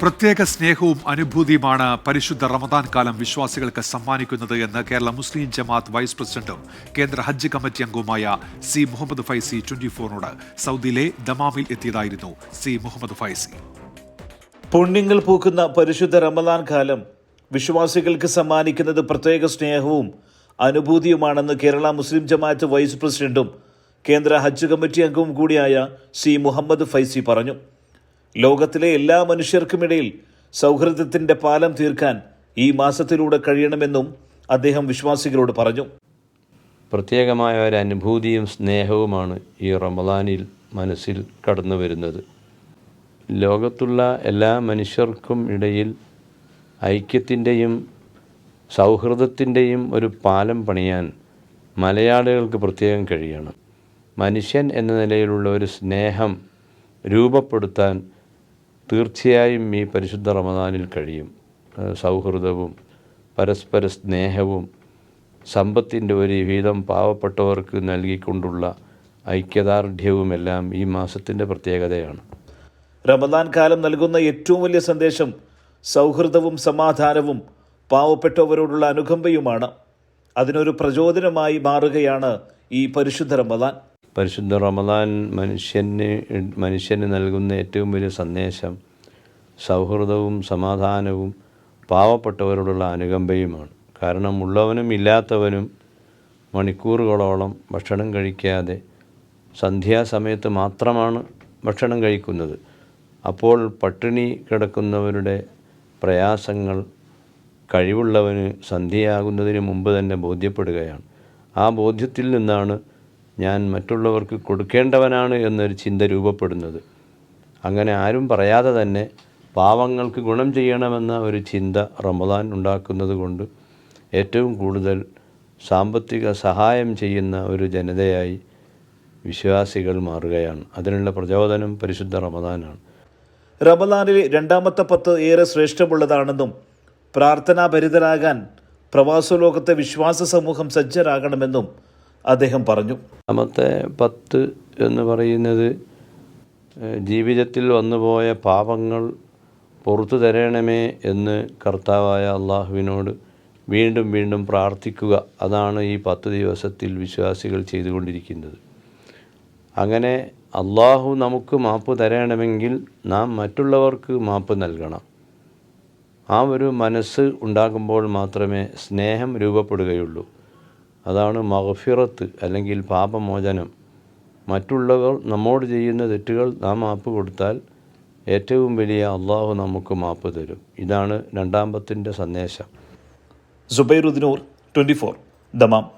പ്രത്യേക സ്നേഹവും അനുഭൂതിയുമാണ് പരിശുദ്ധ റമദാൻ കാലം വിശ്വാസികൾക്ക് സമ്മാനിക്കുന്നത് എന്ന് കേരള മുസ്ലിം ജമാഅത്ത് വൈസ് പ്രസിഡന്റും കേന്ദ്ര ഹജ്ജ് കമ്മിറ്റി അംഗവുമായ സി മുഹമ്മദ് ഫൈസി ട്വന്റി ഫോറിനോട് സൗദിയിലെ ദമാമിൽ എത്തിയതായിരുന്നു സി മുഹമ്മദ് ഫൈസി. പുണ്യങ്ങൾ പൂക്കുന്ന പരിശുദ്ധ റമദാൻ കാലം വിശ്വാസികൾക്ക് സമ്മാനിക്കുന്നത് പ്രത്യേക സ്നേഹവും അനുഭൂതിയുമാണെന്ന് കേരള മുസ്ലിം ജമാഅത്ത് വൈസ് പ്രസിഡന്റും കേന്ദ്ര ഹജ്ജ് കമ്മിറ്റി അംഗവും കൂടിയായ സി മുഹമ്മദ് ഫൈസി പറഞ്ഞു. ലോകത്തിലെ എല്ലാ മനുഷ്യർക്കുമിടയിൽ സൗഹൃദത്തിന്റെ പാലം തീർക്കാൻ ഈ മാസത്തിലൂടെ കഴിയണമെന്നും അദ്ദേഹം വിശ്വാസികളോട് പറഞ്ഞു. പ്രത്യേകമായ ഒരു അനുഭൂതിയും സ്നേഹവുമാണ് ഈ റമദാനിൽ മനസ്സിൽ കടന്നു വരുന്നത്. ലോകത്തുള്ള എല്ലാ മനുഷ്യർക്കും ഇടയിൽ ഐക്യത്തിന്റെയും സൗഹൃദത്തിന്റെയും ഒരു പാലം പണിയാൻ മലയാളികൾക്ക് പ്രത്യേകം കഴിയണം. മനുഷ്യൻ എന്ന നിലയിലുള്ള ഒരു സ്നേഹം രൂപപ്പെടുത്താൻ തീർച്ചയായും ഈ പരിശുദ്ധ റമദാനിൽ കഴിയും. സൗഹൃദവും പരസ്പര സ്നേഹവും സമ്പത്തിന്റെ ഒരു വിഹിതം പാവപ്പെട്ടവർക്ക് നൽകിക്കൊണ്ടുള്ള ഐക്യദാർഢ്യവുമെല്ലാം ഈ മാസത്തിന്റെ പ്രത്യേകതയാണ്. റമദാൻ കാലം നൽകുന്ന ഏറ്റവും വലിയ സന്ദേശം സൗഹൃദവും സമാധാനവും പാവപ്പെട്ടവരോടുള്ള അനുകമ്പയുമാണ്. അതിനൊരു പ്രചോദനമായി മാറുകയാണ് ഈ പരിശുദ്ധ റമദാൻ. പരിശുദ്ധ റമദാൻ മനുഷ്യന് മനുഷ്യന് നൽകുന്ന ഏറ്റവും വലിയ സന്ദേശം സൗഹൃദവും സമാധാനവും പാവപ്പെട്ടവരോടുള്ള അനുകമ്പയുമാണ്. കാരണം ഉള്ളവനും ഇല്ലാത്തവനും മണിക്കൂറുകളോളം ഭക്ഷണം കഴിക്കാതെ സന്ധ്യാസമയത്ത് മാത്രമാണ് ഭക്ഷണം കഴിക്കുന്നത്. അപ്പോൾ പട്ടിണി കിടക്കുന്നവരുടെ പ്രയാസങ്ങൾ കഴിവുള്ളവന് സന്ധ്യയാകുന്നതിന് മുമ്പ് തന്നെ ബോധ്യപ്പെടുകയാണ്. ആ ബോധ്യത്തിൽ നിന്നാണ് ഞാൻ മറ്റുള്ളവർക്ക് കൊടുക്കേണ്ടവനാണ് എന്നൊരു ചിന്ത രൂപപ്പെടുന്നത്. അങ്ങനെ ആരും പറയാതെ തന്നെ പാവങ്ങൾക്ക് ഗുണം ചെയ്യണമെന്ന ഒരു ചിന്ത റമദാൻ ഉണ്ടാക്കുന്നത് കൊണ്ട് ഏറ്റവും കൂടുതൽ സാമ്പത്തിക സഹായം ചെയ്യുന്ന ഒരു ജനതയായി വിശ്വാസികൾ മാറുകയാണ്. അതിനുള്ള പ്രചോദനം പരിശുദ്ധ റമദാനാണ്. റമദാനിലെ രണ്ടാമത്തെ പത്ത് ഏറെ ശ്രേഷ്ഠമുള്ളതാണെന്നും പ്രാർത്ഥനാഭരിതരാകാൻ പ്രവാസലോകത്തെ വിശ്വാസ സമൂഹം സജ്ജരാകണമെന്നും അദ്ദേഹം പറഞ്ഞു. രണ്ടാമത്തെ പത്ത് എന്ന് പറയുന്നത് ജീവിതത്തിൽ വന്നുപോയ പാപങ്ങൾ പുറത്തു തരണമേ എന്ന് കർത്താവായ അള്ളാഹുവിനോട് വീണ്ടും വീണ്ടും പ്രാർത്ഥിക്കുക. അതാണ് ഈ പത്ത് ദിവസത്തിൽ വിശ്വാസികൾ ചെയ്തുകൊണ്ടിരിക്കുന്നത്. അങ്ങനെ അള്ളാഹു നമുക്ക് മാപ്പ് തരണമെങ്കിൽ നാം മറ്റുള്ളവർക്ക് മാപ്പ് നൽകണം. ആ ഒരു മനസ്സ് ഉണ്ടാകുമ്പോൾ മാത്രമേ സ്നേഹം രൂപപ്പെടുകയുള്ളൂ. അതാണ് മഹഫിറത്ത് അല്ലെങ്കിൽ പാപമോചനം. മറ്റുള്ളവർ നമ്മോട് ചെയ്യുന്ന തെറ്റുകൾ നാം മാപ്പ് കൊടുത്താൽ ഏറ്റവും വലിയ അള്ളാഹു നമുക്ക് മാപ്പ് തരും. ഇതാണ് രണ്ടാമത്തിന്റെ സന്ദേശം. സുബൈറുദ്ദീനൂർ ട്വന്റി ഫോർ ദമാം.